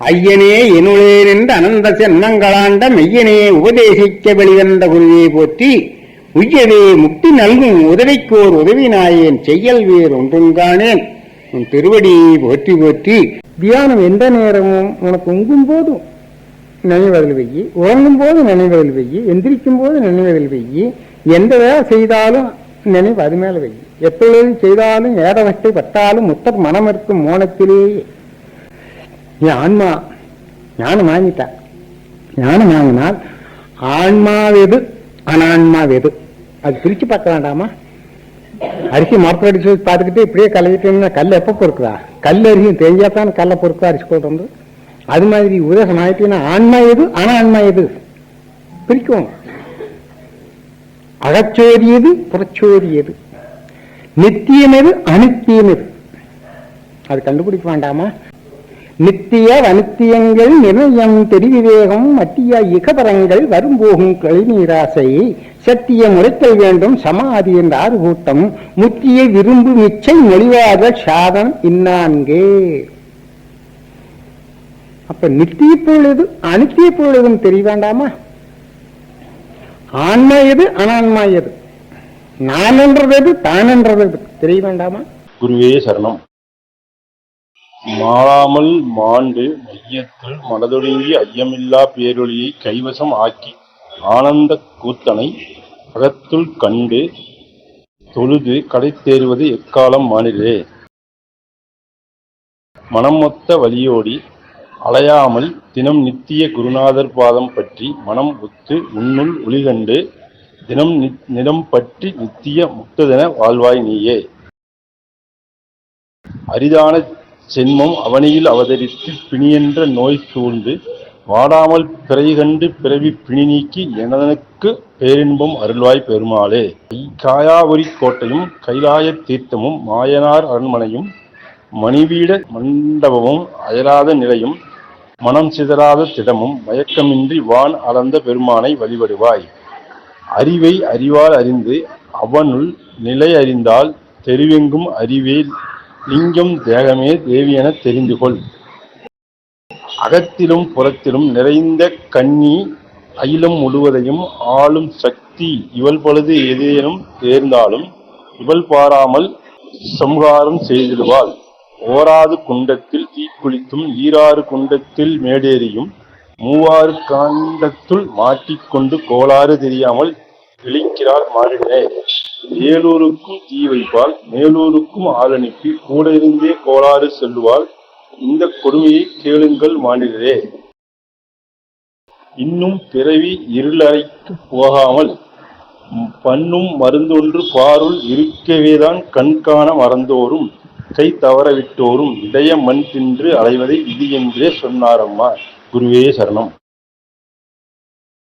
ஐயனே எனுளே நின்ற அனந்த சென்னங்களாண்ட மெய்யனே உபதேசிக்க வெளிவந்த குருவே போற்றி உய்யவே முக்தி நல்கும் உதவிக்கோர் உதவி நாயேன் செய்யல் வேறு ஒன்றுங்கானேன் உன் திருவடியை போற்றி போற்றி. தியானம் எந்த நேரமும் உனக்கு உங்கும் போதும் நினைவதில் வெய்யி உறங்கும் போது நினைவதில் வெய்யி எந்திரிக்கும் போது நினைவதில் வெய்யி எந்த வேலை செய்தாலும் நினைவு அது மேல வெய்யி. எப்பொழுது செய்தாலும் ஏடவட்டை பட்டாலும் முத்தர் மனம் இருக்கும் மோனத்திலேயே என் ஆன்மா. ஞானம் வாங்கிட்டேன் ஞானம் வாங்கினால் ஆன்மாவெது அனான்மாவெது. அது பிரிச்சு பார்க்க வேண்டாமா அரிசி மரத்தில் அடிச்சு பார்த்துக்கிட்டு இப்படியே கலக்கிட்டோம்னா கல் எப்போ பொறுக்குதா? கல் அரிசியும் தெரிஞ்சா தான் கல்லை பொறுக்குதா அரிசி கொண்டு அது மாதிரி உதேசம் ஆயிட்டீங்கன்னா ஆன்மா எது அனான்மா எது பிரிக்கும் அகச்சோரியது புறச்சோரியது. நித்தியம் எது அனித்தியம் எது அது கண்டுபிடிக்க வேண்டாமா? நித்திய வனித்தியங்கள் நிர்ணயம் தெரிவிவேகம் மத்திய இகபரங்கள் வரும்போகும் கழிநீராசை சத்திய முறைத்தல் வேண்டும் சமாதி என்ற ஆறு கூட்டம் முத்திய விரும்பு மிச்சை மொழிவாத சாதனம் இன்னான்கே அப்ப நித்திய பொழுது அனித்திய பொழுதும் தெரிய வேண்டாமா ஆன்மா எது? அனான்மா எது? நான் என்றது எது? தான் என்றது எது? தெரிய வேண்டாமா குருவே சரணம். மாறாமல் மாண்டு மையத்தில் மனதொடுங்கி ஐயமில்லா பேரொளியை கைவசம் ஆக்கி ஆனந்த கூத்தனை அகத்துள் கண்டு தொழுது கடை தேறுவது எக்காலம் மானிலே? மனமொத்த வழியோடி அலையாமல் தினம் நித்திய குருநாதர் பாதம் பற்றி மனம் ஒத்து உன்னுள் ஒளிகண்டு தினம் நி- நிலம் பற்றி நித்திய முக்ததென வாழ்வாய் நீயே? அரிதான சென்மம் அவனியில் அவதரித்து பிணியென்ற நோய் சூழ்ந்து வாடாமல் பிறை கண்டு பிறவி பிணி நீக்கி எனதனுக்கு பேரின்பம் அருள்வாய் பெருமாளே. காயாபுரி கோட்டையும் கைலாய தீர்த்தமும் மாயனார் அரண்மனையும் மணிவீட மண்டபமும் அயராத நிலையும் மனம் சிதறாத திடமும் மயக்கமின்றி வான் அளந்த பெருமானை வழிபடுவாய். அறிவை அறிவால் அறிந்து அவனுள் நிலை அறிந்தால் தெருவெங்கும் அறிவே லிங்கம் தேகமே தேவி என தெரிந்து கொள் அகத்திலும் புறத்திலும் நிறைந்த கன்னி அகிலம் முழுவதையும் ஆளும் சக்தி இவள் பொழுது ஏதேனும் தேர்ந்தாலும் இவள் பாராமல் சம்ஹாரம் செய்திடுவாள். ஓராது குண்டத்தில் தீக்குளித்தும் ஈராறு குண்டத்தில் மேடேறியும் மூவாறு காண்டத்துள் மாட்டிக்கொண்டு கோளாறு தெரியாமல் இழிக்கிறாள் மாறினே ஏலூருக்கும் தீ வைப்பாள் மேலூருக்கும் ஆளனுப்பி கூட இருந்தே கோளாறு செல்லுவாள் இந்த கொடுமையை கேளுங்கள் மாநிலரே இன்னும் பிறவி இருளறைக்கு போகாமல் பண்ணும் மருந்தொன்று பாருள் இருக்கவேதான் கண்காண மறந்தோரும் கை தவறவிட்டோரும் இடைய மண் தின்று அலைவதை இது என்றே சொன்னாரம்மா குருவே சரணம்.